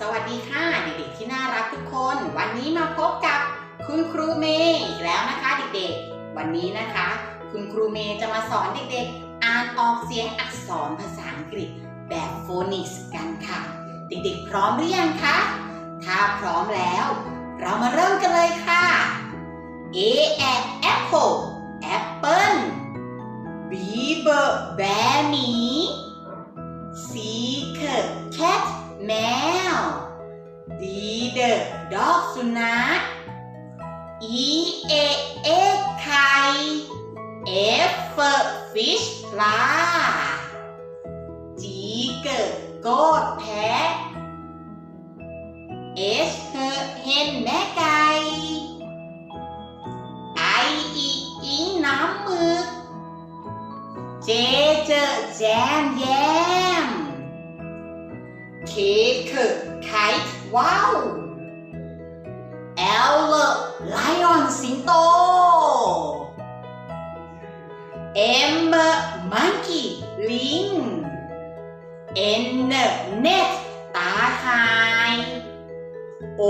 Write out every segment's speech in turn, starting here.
สวัสดีค่ะเด็กๆที่น่ารักทุกคน วันนี้มาพบกับคุณครูเมย์อีกแล้วนะคะเด็กๆ วันนี้นะคะ คุณครูเมย์จะมาสอนเด็กๆ อ่านออกเสียงอักษรภาษาอังกฤษแบบโฟนิกส์กันค่ะ เด็กๆ พร้อมหรือยังคะ ถ้าพร้อมแล้ว เรามาเริ่มกันเลยค่ะ A at apple apple B bird bear หมี C dog สุนัข E a E ไข่ F fish ปลา G เกิดโกดแพะ H เฮนแม่ไก่ I อีอิงน้ำมึก J เจอแจมแยม K คือไคท์ว้าว ไลออนสิงโต M มังกี้ลิง N เน็ตตาข่าย O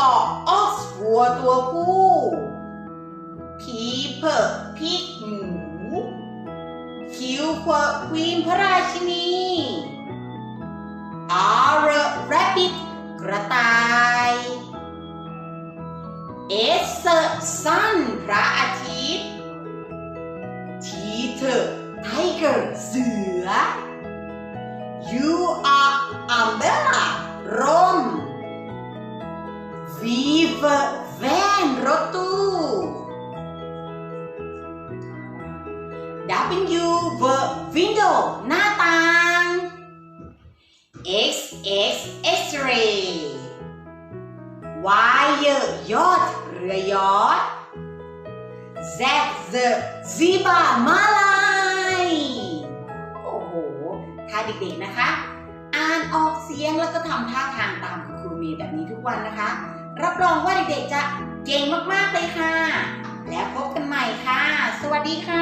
ออกออกวัวตัวผู้ P เพิกพิกหมู Q ควควีนพระราชินี R rabbit กระต่าย sun พระอาทิตย์ T tiger เสือ U are umbrella ร่ม V van รถตู้ W window หน้าต่าง X X X-ray Y ยอดเรือยอด Z the zebra มาลายโอ้โห ถ้าเด็กๆนะคะ อ่านออกเสียงแล้วก็ทำท่าทางตามคุณครูเมย์แบบนี้ทุกวันนะคะ รับรองว่าเด็กๆจะเก่งมากๆเลยค่ะ แล้วพบกันใหม่ค่ะ สวัสดีค่ะ